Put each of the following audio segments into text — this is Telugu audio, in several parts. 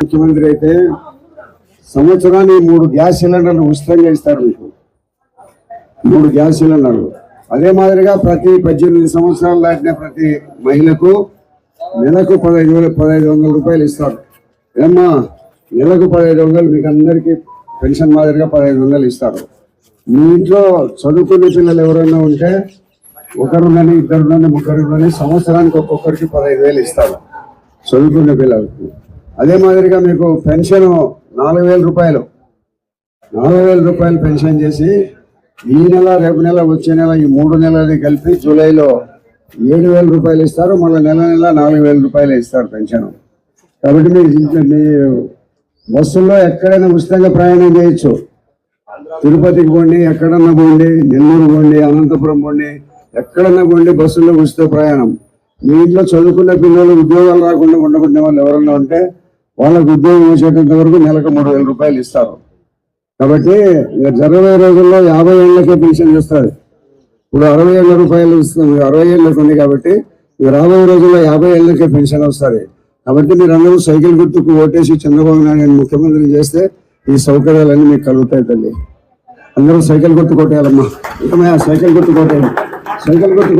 ముఖ్యమంత్రి అయితే సంవత్సరానికి మూడు గ్యాస్ సిలిండర్లు ఉచితంగా ఇస్తారు మీకు. మూడు గ్యాస్ సిలిండర్లు. అదే మాదిరిగా ప్రతి పద్దెనిమిది సంవత్సరాలు దాటిన ప్రతి మహిళకు నెలకు పదహైదు వేల పదహైదు వందల రూపాయలు ఇస్తారు. ఏమ్మా నెలకు పదహైదు వందలు మీకు అందరికీ పెన్షన్ మాదిరిగా పదహైదు వందలు ఇస్తారు. మీ ఇంట్లో చదువుకునే పిల్లలు ఎవరైనా ఉంటే ఒకరున్నని ఇద్దరున్నని కానీ సంవత్సరానికి ఒక్కొక్కరికి పదహైదు వేలు ఇస్తారు చదువుకునే పిల్లలకు. అదే మాదిరిగా మీకు పెన్షన్ నాలుగు వేల రూపాయలు. నాలుగు వేల రూపాయలు పెన్షన్ చేసి ఈ నెల రేపు నెల వచ్చే నెల ఈ మూడు నెలలు కలిపి జూలైలో ఏడు వేల రూపాయలు ఇస్తారు మళ్ళీ నెల నెల నాలుగు వేల రూపాయలు ఇస్తారు పెన్షన్. కాబట్టి మీరు మీ బస్సుల్లో ఎక్కడైనా ఉచితంగా ప్రయాణం చేయొచ్చు. తిరుపతికి పోండి ఎక్కడన్నా పోండి నెల్లూరు పోండి అనంతపురం పోండి ఎక్కడన్నా పోండి బస్సుల్లో ఉచిత ప్రయాణం. మీ ఇంట్లో చదువుకున్న పిల్లలు ఉద్యోగాలు రాకుండా ఉండకుండా వాళ్ళు ఎవరన్నా ఉంటే వాళ్ళకు ఉద్యోగం వచ్చేటంత వరకు నెలకు మూడు వేల రూపాయలు ఇస్తారు. కాబట్టి ఇంకా జరవై రోజుల్లో యాభై ఏళ్ళకే పెన్షన్ చేస్తారు ఇప్పుడు అరవై ఏళ్ళ రూపాయలు ఇస్తుంది అరవై ఏళ్ళకి ఉంది కాబట్టి ఇక రాబోయే రోజుల్లో యాభై ఏళ్ళకే పెన్షన్ వస్తుంది. కాబట్టి మీరందరూ సైకిల్ గుర్తుకు ఓటేసి చంద్రబాబు నాయుడు ముఖ్యమంత్రి చేస్తే ఈ సౌకర్యాలన్నీ మీకు కలుగుతాయి తల్లి. అందరూ సైకిల్ కొట్టుకోటేయాలమ్మా కొట్టేయాలమ్మా. సైకిల్ కొట్టుకోటేయండి సైకిల్ గుర్తు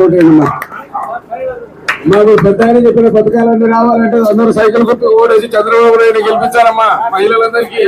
మాకు పెద్ద ఆయన చెప్పిన పథకాలన్నీ రావాలంటే అందరూ సైకిల్ కొట్టు ఓడేసి చంద్రబాబు నాయుడు గెలిపించారమ్మా మహిళలందరికీ.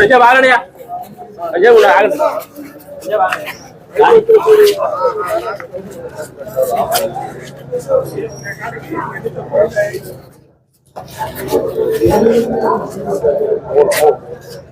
ரிஜப் ஆகலையா ரிஜப் உள்ள ஆகல ரிஜப் ஆகலையா Oh, oh.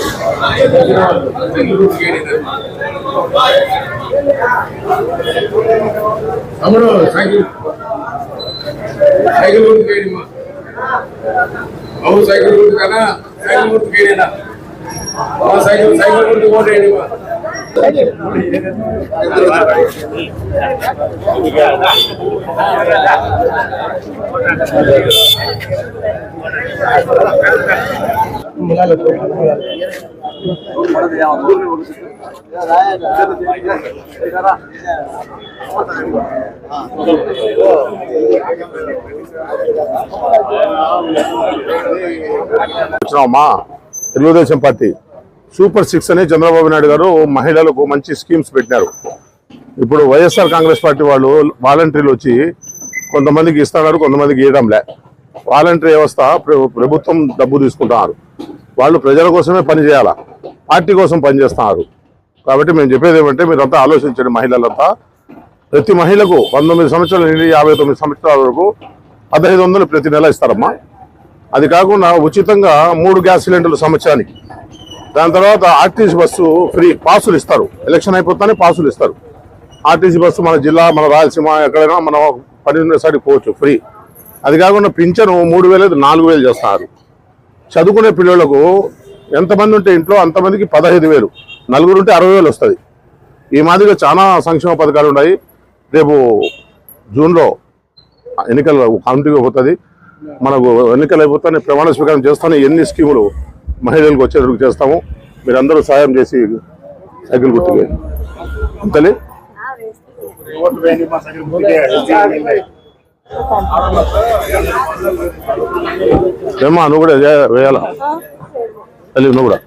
ಅವರು ಸೈಕಲ್ ಸೈಕಲ್ ಗುರುತು ಕೇಳಿಮ್ಮ ಅವು ಸೈಕಲ್ ಗುರುತು ಕಣ ಸೈಕಲ್ ಗುರುತು ಕೇಳಿನ ಅವ ಸೈಕಲ್ ಸೈಕಲ್ ಗುರುತು ಓಡಿ ಹೇಳಿಮ್ಮ Thank you. వచ్చినామా తెలుగుదేశం పార్టీ. సూపర్ సిక్స్ అని చంద్రబాబు నాయుడు గారు మహిళలకు మంచి స్కీమ్స్ పెట్టినారు. ఇప్పుడు వైఎస్ఆర్ కాంగ్రెస్ పార్టీ వాళ్ళు వాలంటీర్లు వచ్చి కొంతమందికి ఇస్తున్నారు కొంతమందికి ఇవ్వడంలే వాలంటీర్ వ్యవస్థ ప్రభుత్వం డబ్బు తీసుకుంటున్నారు. వాళ్ళు ప్రజల కోసమే పని చేయాలా? పార్టీ కోసం పనిచేస్తున్నారు కాబట్టి మేము చెప్పేది ఏమంటే మీరంతా ఆలోచించండి మహిళలంతా. ప్రతి మహిళకు పంతొమ్మిది సంవత్సరాల నుండి యాభై తొమ్మిది సంవత్సరాల వరకు పదహైదు వందలు ప్రతి నెల ఇస్తారమ్మా. అది కాకుండా ఉచితంగా మూడు గ్యాస్ సిలిండర్లు సంవత్సరానికి. దాని తర్వాత ఆర్టీసీ బస్సు ఫ్రీ పాసులు ఇస్తారు. ఎలక్షన్ అయిపోతానే పాసులు ఇస్తారు. ఆర్టీసీ బస్సు మన జిల్లా మన రాయలసీమ ఎక్కడైనా మనం పని సైడ్కి పోవచ్చు ఫ్రీ. అది కాకుండా పింఛను మూడు వేలు నాలుగు వేలు చేస్తున్నారు చదువుకునే పిల్లలకు ఎంతమంది ఉంటే ఇంట్లో అంతమందికి పదహైదు వేలు నలుగురు ఉంటే అరవై వేలు వస్తుంది. ఈ మాదిరిగా చాలా సంక్షేమ పథకాలు ఉన్నాయి. రేపు జూన్లో ఎన్నికలు కౌంటింగ్ పోతుంది. మనకు ఎన్నికలు అయిపోతానే ప్రమాణ స్వీకారం చేస్తాను. ఎన్ని స్కీములు మహిళలకు వచ్చేటట్టు చేస్తాము. మీరందరూ సాయం చేసి సైకిల్ గుర్తుకే. అంతలే? ఏమా నువ్వు కూడా వేయాలా? నువ్వు కూడా?